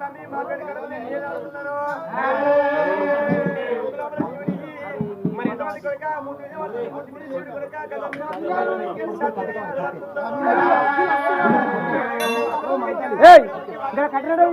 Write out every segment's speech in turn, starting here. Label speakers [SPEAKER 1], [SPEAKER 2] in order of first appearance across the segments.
[SPEAKER 1] తమ్మి మార్కెట్ గడపని ఏం ఆడుతున్నారు
[SPEAKER 2] కట్టడం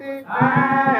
[SPEAKER 1] Bye.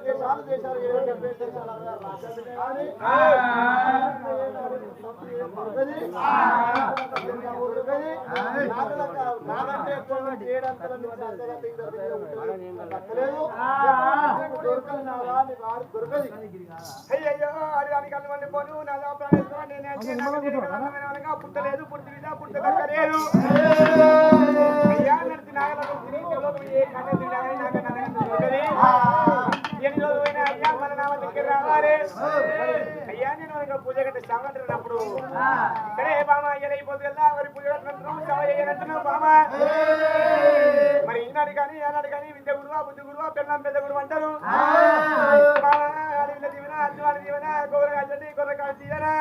[SPEAKER 1] దేశాలు దేశాలు ఏడు డెబ్బై దేశాలు కానీ నాకంటే
[SPEAKER 2] పుట్టలేదు పుట్టిదా పుట్టదక్కలేదు అయ్యా తిరిగి ఎవరో ఏ దొరకదు అయ్యా నేను ఇంకా పూజ గంట శవం అంటున్నప్పుడు సరే బామ అయ్యన అయిపోతుంది కదా మరి పూజ కట్టినట్టున్నాం బామ. మరి ఈనాడు కానీ ఆనాడు కానీ విద్య గురువా బుద్ధి గురువా పెళ్ళం పెద్ద గురువు అంటారు. బామ దీవెన అర్జువాడి దీవెన గోరగా అడ్డండి గొర్రె కాదు
[SPEAKER 1] తీయరా.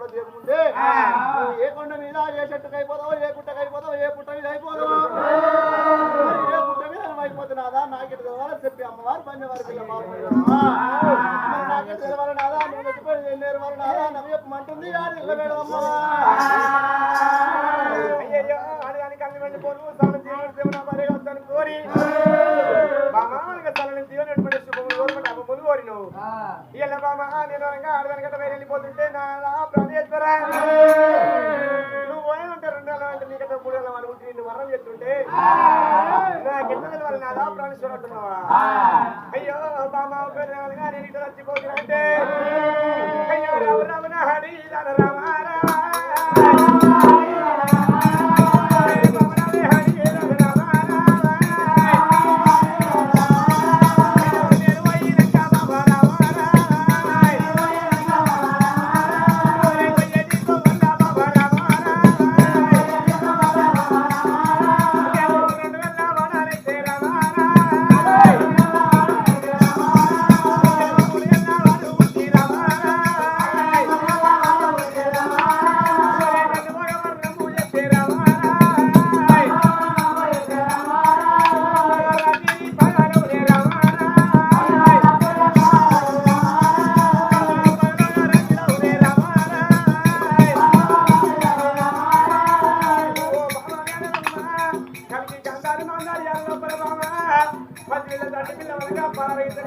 [SPEAKER 1] కూడా చేయకముందే ఏ కొండ మీద ఏ చెట్టుకు అయిపోదావు ఏ గుట్టకు అయిపోదావు ఏ పుట్ట మీద అయిపోదావు ఏ పుట్ట మీద అయిపోతున్నాదా? నాకెట్ తెలవాలి చెప్పి అమ్మవారు పంజవారి పిల్ల నాకెట్ నాదా? నువ్వు నచ్చిపోయి నాదా? నవ్వు చెప్పమంటుంది ఆడి
[SPEAKER 2] ఇళ్ళవేడు అమ్మా కోరి. మా మామూలుగా తలని దేవుని శుభం కోరుకుంటే అమ్మ ముందు కోరి నువ్వు ఇలా బామా నేను ఆడదానికంటే వెళ్ళిపోతుంటే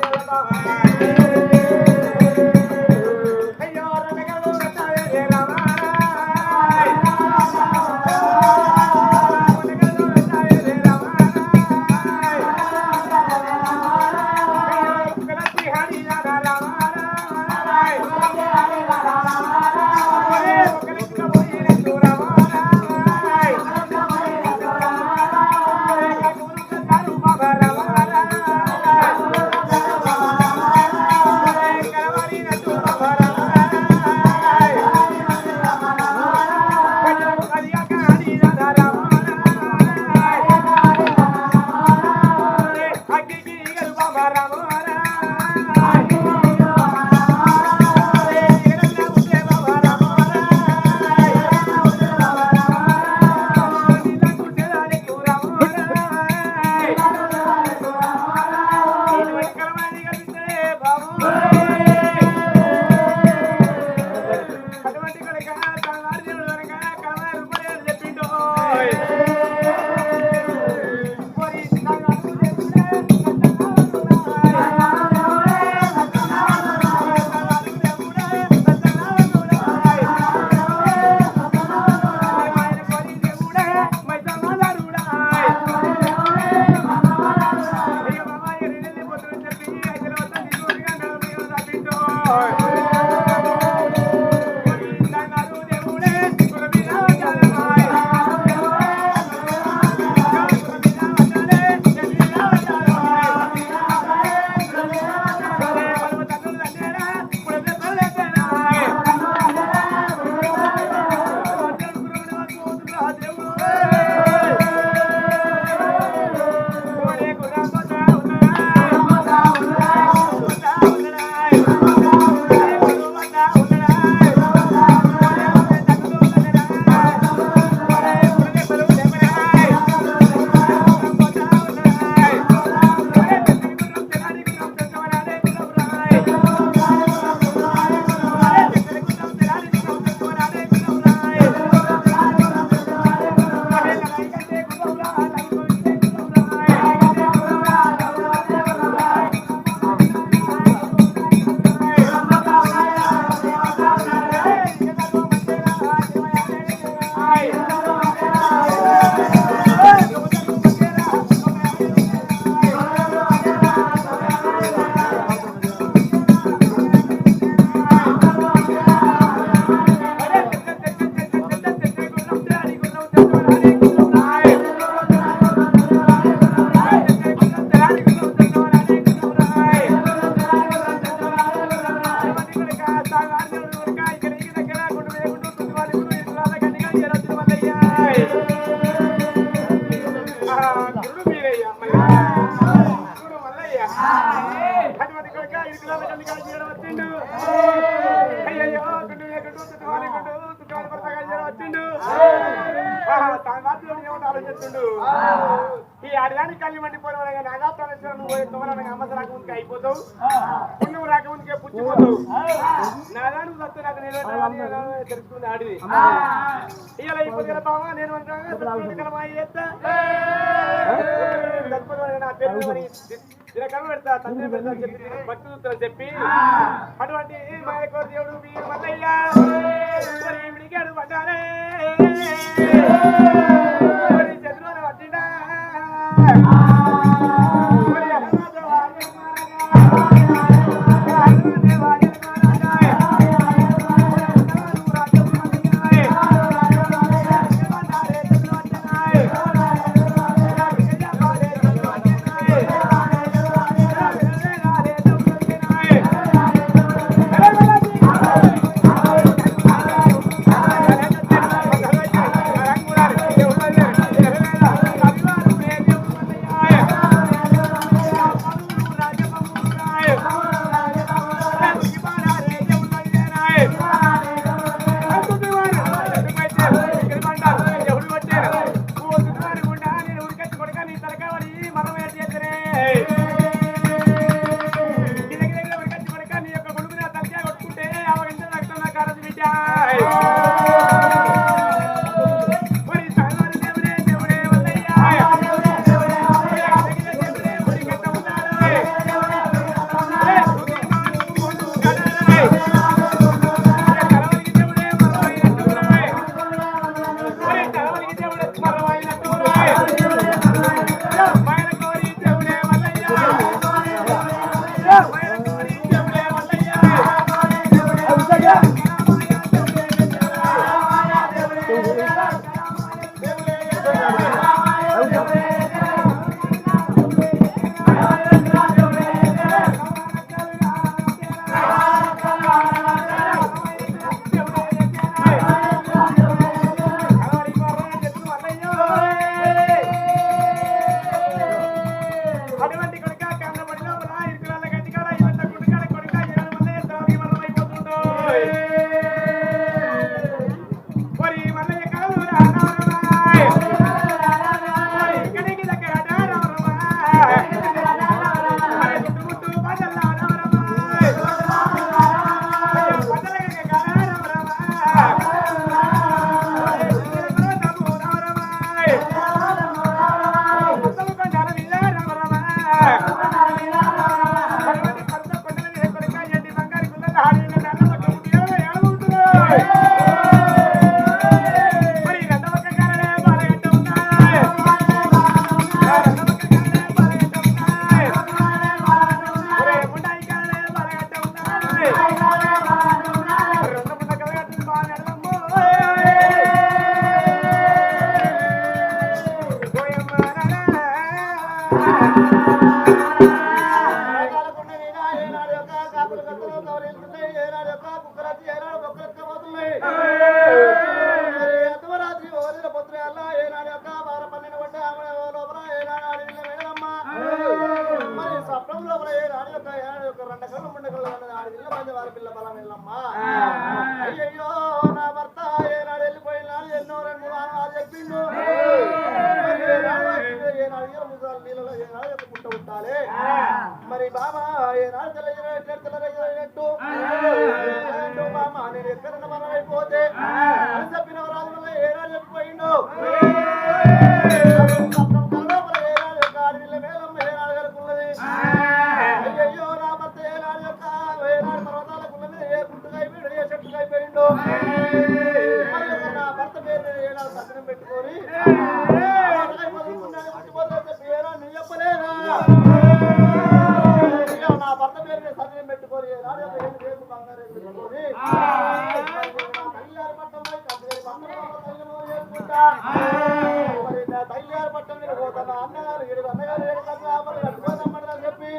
[SPEAKER 2] 哎。రాకముందుకే అయిపోతావు? నువ్వు రాకముందుకే పుచ్చిపోతావు నాదా నువ్వు సత్తు నాకు నేను తెలుసుకుంది ఆడిది? ఇలా కదా బావా నేను నా పేరు అని దినకర్మ పెడతా తండ్రి పెడతా చెప్పి భక్తి సూత్రం చెప్పి అటువంటి మాయకో దేవుడు వీరు మల్లయ్య. విడిగాడు పడ్డారే
[SPEAKER 1] యొక్క రెండు కళ్ళు రెండు కళ్ళు ఆడ ఇల్లు మంది వారి పిల్ల బలం ఇల్లమ్మా తల్లి గారు పట్టం వెళ్ళిపోతాను అన్నగారు అన్నగారు కట్టుకోదమ్మని చెప్పి.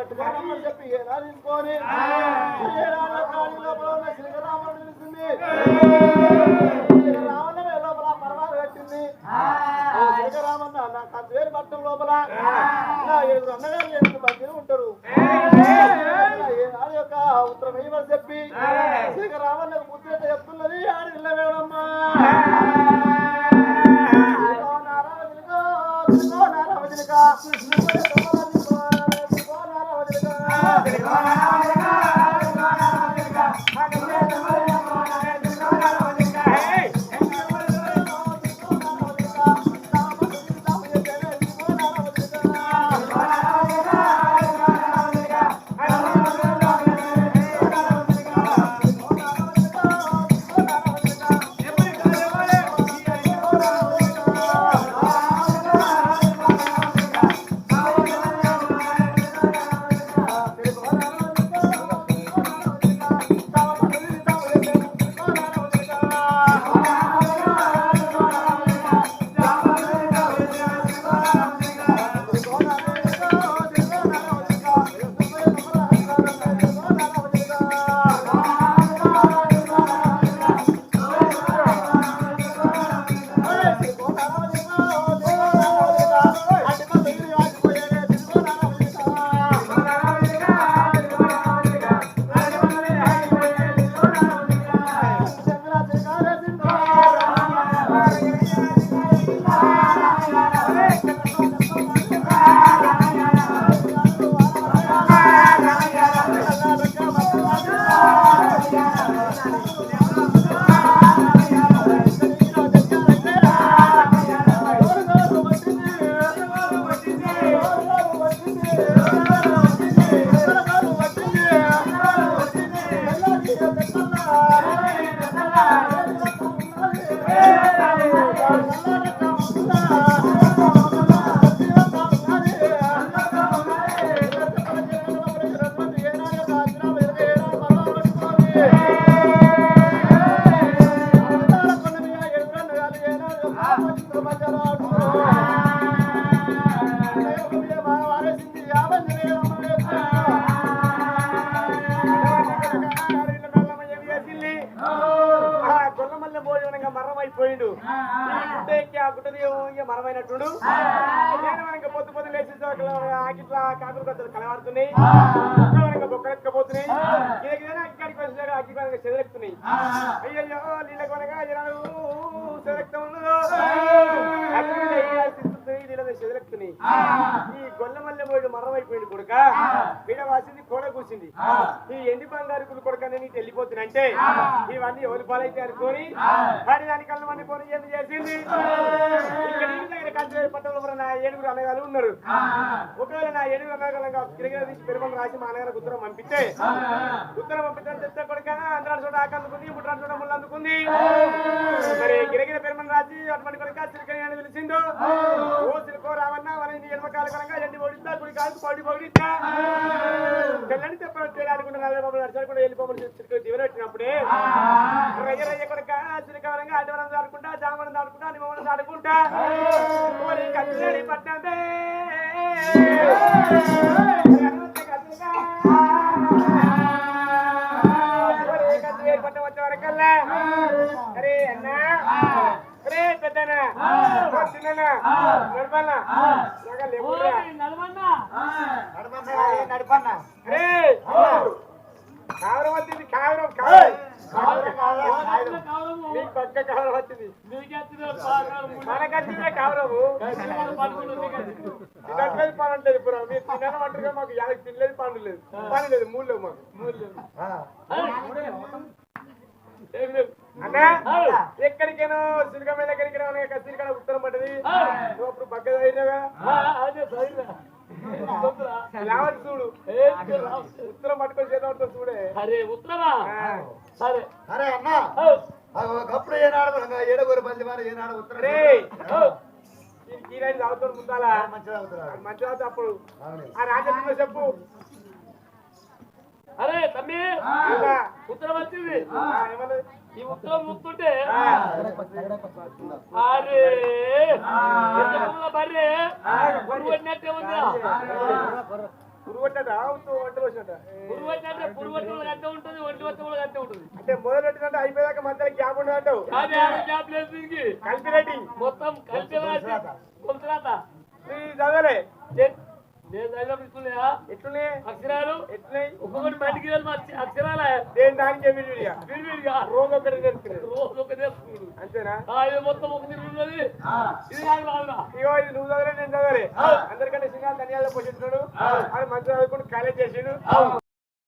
[SPEAKER 1] గట్టిగా నమ్మని చెప్పి ఏనాడు తీసుకొని లోపల ఉన్న శ్రీరాముడు తెలిసింది రావణమే లోపల పర్వాలు కట్టింది శ్రీరామన్న నా కందువేరు పట్టణం లోపల. ఏడు అన్నగారు ఏడు మంది ఉంటారు. ఏనాడు ఉత్తరం ఇవ్వని చెప్పి శ్రీరామన్నకు ముద్ర
[SPEAKER 2] Obrigada. చూడు. మనకి పొద్దు పొద్దు లేచి ఆకిట్లా కాకులు కొత్తలు కలవాడుతున్నాయి. మనకి బొక్కలెక్కబోతున్నాయి అక్కడికి వచ్చినాక అయ్యో నీళ్ళ చెదరెక్తం ఐదు ఇరవై చెదలెక్కుతున్నాయి ఈ గొల్లమల్లె పోయి మర్రమైపోయింది కొడుక బిడ వాసింది కోడ కూసింది. ఈ ఎండి బంగారు కొడుక నేను వెళ్ళిపోతున్నంటే ఇవన్నీ ఎవరి పాలైతే అనుకోని వాడి దాని కళ్ళమని మంది కొని ఏం చేసింది? నా ఏడుగురు అన్నగారు ఉన్నారు. ఒకవేళ నా ఏడుగురు అన్నగారు కిరగిర తీసి పెరుమలు రాసి మా అన్నగారికి ఉత్తరం పంపిస్తే? ఉత్తరం పంపితే చెప్తే కొడుక అందరాడు చూడ ఆకందుకుంది ముట్టాడు చూడ ముళ్ళు అందుకుంది. మరి గిరగిర పెరుమలు రాసి అటువంటి కొడుక చిరుకని అని పిలిచిందో ఓ చిలుకో రావన్నా వాళ్ళ నీ ఎడమకాల కలంగా ఎండి పొడిస్తా కుడి కాలు పడి పొడిస్తా తెల్లని తెప్ప తేడాడుకుంటే నలభై బాబులు నడిచాడుకుంటే వెళ్ళిపోమని చిలుక దివనట్టినప్పుడే రయ్య రయ్య కొడుక చిలుక వరంగా అడ్డవరం దాడుకుంటా జామడం దాడుకుంటా నిమ్మడం దాడుకుంటా మరి కచ్చడి పట్టదే పట్ట వచ్చే వరకల్లా అరే అన్నా అరే పెద్దనా? చిన్న నడపన్నా?
[SPEAKER 1] నడపన్నా?
[SPEAKER 2] అరే కావరం వచ్చింది కావరం కావరం. మీకు పక్క కావరం వచ్చింది. మనకచ్చిందే కావరము. తినట్లేదు పని అంటే ఇప్పుడు మీరు తినమంటారుగా మాకు యాభై తినలేదు పని లేదు పని లేదు మూడు లేవు మాకు. మూడు లేవు. అన్నా ఎక్కడికైనా దగ్గరికి రావాలి? సిరికడ ఉత్తరం పడ్డది పక్క చూడు. ఉత్తరం పట్టుకొని చేద్దాం చూడే.
[SPEAKER 3] అరే ఉత్తరమా. సరే.
[SPEAKER 1] అరే అన్నా. ఒకప్పుడు ఏనాడు ఏడుగురు మంది వారు ఏనాడు ఉత్తరం
[SPEAKER 2] ఈ రైలు అవుతాడు ముందాలా?
[SPEAKER 1] మంచిగా అవుతున్నారు
[SPEAKER 2] మంచి అవుతా అప్పుడు. ఆ రాజకీయ చెప్పు.
[SPEAKER 3] అరే తమ్మి. ఉత్తరం వచ్చింది? ఈ ఉత్తరం ముక్తుంటే. అరే బర్రె? పురుగు పట్టినట్టే ఉందా
[SPEAKER 2] అంటే మొదలు పెట్టినట్టు అయిపోయాక మధ్యలో గ్యాప్ ఉండదంటావు. కలిపి రేటింగ్.
[SPEAKER 3] మొత్తం కలిపి
[SPEAKER 2] చదవలే
[SPEAKER 3] నేను అక్షరాలు?
[SPEAKER 2] ఎట్లున్నాయి?
[SPEAKER 3] ఒక్కొక్కటి బయటికి వెళ్ళి మా అక్షరాలే
[SPEAKER 2] దేని దానికే విడివిడిగా
[SPEAKER 3] విడివిడిగా.
[SPEAKER 2] రోజు ఒకటి నేర్చుకునేది
[SPEAKER 3] రోజు ఒక నేర్చుకున్నాడు
[SPEAKER 2] అంతేనా?
[SPEAKER 3] ఆ, ఇది మొత్తం ఒక తిరుగుతున్నది ఇది కాదు రాదురా.
[SPEAKER 2] ఇగో ఇది నువ్వు చదవలే నేను చదవలే. అందరికంటే సింగాలు ధనియాలు పోషించాడు అది మంచి చదువుకుని కాలేజ్ చేసిండు.